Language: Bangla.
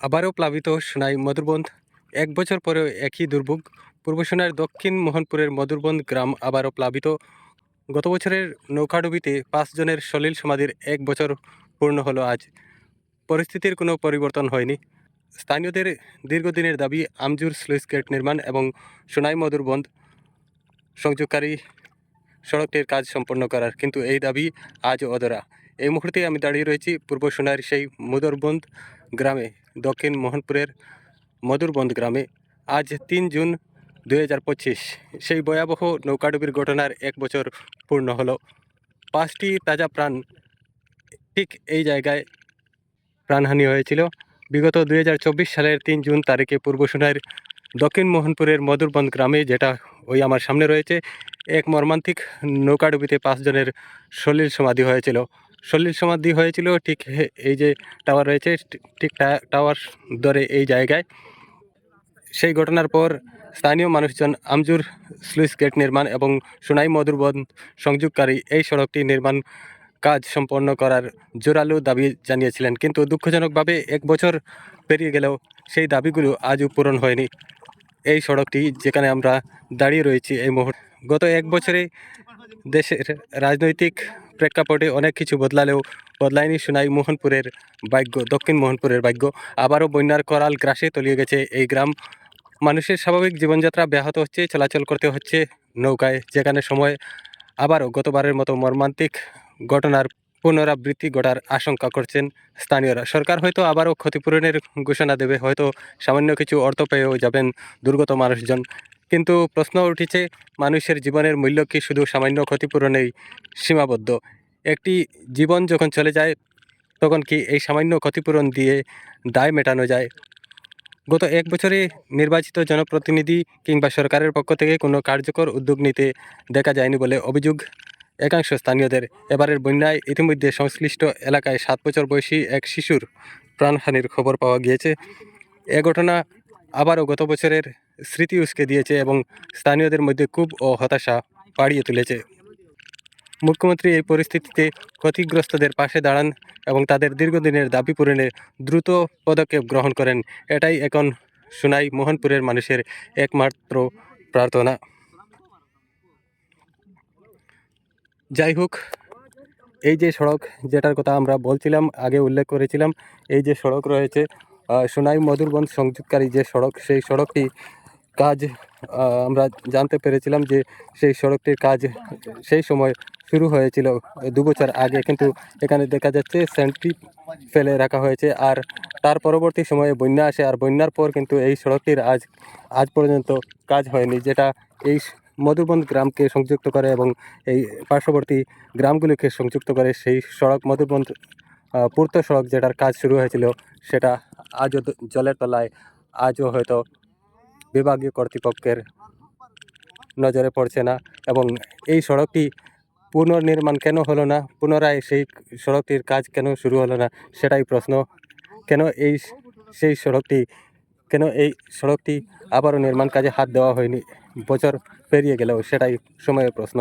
আবারও প্লাবিত সোনাই মধুরবন্ধ এক বছর পরেও একই দুর্ভোগ। পূর্ব সোনার দক্ষিণ মোহনপুরের মধুরবন্ধ গ্রাম আবারও প্লাবিত। গত বছরের নৌকাডুবিতে পাঁচজনের সলিল সমাধির এক বছর পূর্ণ হলো আজ। পরিস্থিতির কোনো পরিবর্তন হয়নি। স্থানীয়দের দীর্ঘদিনের দাবি আমজুর স্লুইস গেট নির্মাণ এবং সোনাই মধুরবন্ধ সংযোগকারী সড়কটির কাজ সম্পন্ন করার, কিন্তু এই দাবি আজ অধরা। এই মুহূর্তে আমি দাঁড়িয়ে রয়েছি পূর্ব সোনার সেই মধুরবন্ধ গ্রামে, দক্ষিণ মোহনপুরের মধুরবন্ধ গ্রামে। আজ তিন জুন দুই হাজার পঁচিশ, সেই ভয়াবহ নৌকাডুবির ঘটনার এক বছর পূর্ণ হলো। পাঁচটি তাজা প্রাণ ঠিক এই জায়গায় প্রাণহানি হয়েছিল। বিগত দুই হাজার চব্বিশ সালের তিন জুন তারিখে পূর্ব সোনার দক্ষিণ মোহনপুরের মধুরবন্ধ গ্রামে যেটা ওই আমার সামনে রয়েছে, এক মর্মান্তিক নৌকাডুবিতে পাঁচজনের সলিল সমাধি হয়েছিল। সলিল সমাধি হয়েছিল, ঠিক এই যে টাওয়ার রয়েছে ঠিক টাওয়ার ধরে এই জায়গায়। সেই ঘটনার পর স্থানীয় মানুষজন আমজুর স্লুইস গেট নির্মাণ এবং সোনাই মধুরবন সংযোগকারী এই সড়কটি নির্মাণ কাজ সম্পন্ন করার জোরালো দাবি জানিয়েছিলেন। কিন্তু দুঃখজনকভাবে এক বছর পেরিয়ে গেলেও সেই দাবিগুলো আজও পূরণ হয়নি। এই সড়কটি যেখানে আমরা দাঁড়িয়ে রয়েছি এই মুহূর্তে, গত এক বছরে দেশের রাজনৈতিক প্রেক্ষাপটে অনেক কিছু বদলালেও বদলায়নি সোনাই মোহনপুরের ভাগ্য, দক্ষিণ মোহনপুরের ভাগ্য। আবারও বন্যার করাল গ্রাসে তলিয়ে গেছে এই গ্রাম। মানুষের স্বাভাবিক জীবনযাত্রা ব্যাহত হচ্ছে, চলাচল করতে হচ্ছে নৌকায়। যেখানে সময় আবারও গতবারের মতো মর্মান্তিক ঘটনার পুনরাবৃত্তি ঘটার আশঙ্কা করছেন স্থানীয়রা। সরকার হয়তো আবারও ক্ষতিপূরণের ঘোষণা দেবে, হয়তো সামান্য কিছু অর্থ পেয়েও যাবেন দুর্গত মানুষজন। কিন্তু প্রশ্ন উঠেছে, মানুষের জীবনের মূল্য কি শুধু সামান্য ক্ষতিপূরণেই সীমাবদ্ধ? একটি জীবন যখন চলে যায়, তখন কি এই সামান্য ক্ষতিপূরণ দিয়ে দায় মেটানো যায়? গত এক বছরে নির্বাচিত জনপ্রতিনিধি কিংবা সরকারের পক্ষ থেকে কোনো কার্যকর উদ্যোগ নিতে দেখা যায়নি বলে অভিযোগ একাংশ স্থানীয়দের। এবারের বন্যায় ইতিমধ্যে সংশ্লিষ্ট এলাকায় সাত বছর বয়সী এক শিশুর প্রাণহানির খবর পাওয়া গিয়েছে। এ ঘটনা আবারও গত বছরের স্মৃতি উস্কে দিয়েছে এবং স্থানীয়দের মধ্যে ক্ষোভ ও হতাশা বাড়িয়ে তুলেছে। মুখ্যমন্ত্রী এই পরিস্থিতিতে ক্ষতিগ্রস্তদের পাশে দাঁড়ান এবং তাদের দীর্ঘদিনের দাবি পূরণে দ্রুত পদক্ষেপ গ্রহণ করেন। এটাই এখন সোনাই মোহনপুরের মানুষের একমাত্র প্রার্থনা। যাই হোক, এই যে সড়ক যেটার কথা আমরা বলছিলাম, আগে উল্লেখ করেছিলাম, এই যে সড়ক রয়েছে সোনাই মধুরগঞ্জ সংযোগকারী যে সড়ক, সেই সড়কটি কাজ আমরা জানতে পেরেছিলাম যে সেই সড়কটির কাজ সেই সময় শুরু হয়েছিল, দু বছর আগে। কিন্তু এখানে দেখা যাচ্ছে সেন্ট্রি ফেলে রাখা হয়েছে আর তার পরবর্তী সময়ে বন্যা আসে আর বন্যার পর কিন্তু এই সড়কটির আজ আজ পর্যন্ত কাজ হয়নি, যেটা এই মধুবন গ্রামকে সংযুক্ত করে এবং এই পার্শ্ববর্তী গ্রামগুলিকে সংযুক্ত করে। সেই সড়ক মধুবন পূর্ত সড়ক যেটার কাজ শুরু হয়েছিল, সেটা আজও জলের তলায় আজও হয়তো বিভাগীয় কর্তৃপক্ষের নজরে পড়ছে না এবং এই সড়কটি পুনর্নির্মাণ কেন হলো না? পুনরায় সেই সড়কটির কাজ কেন শুরু হলো না? সেটাই প্রশ্ন। কেন এই সেই সড়কটি, কেন এই সড়কটি আবারও নির্মাণ কাজে হাত দেওয়া হয়নি? বছর পেরিয়ে গেলেও সেটাই সময়ের প্রশ্ন।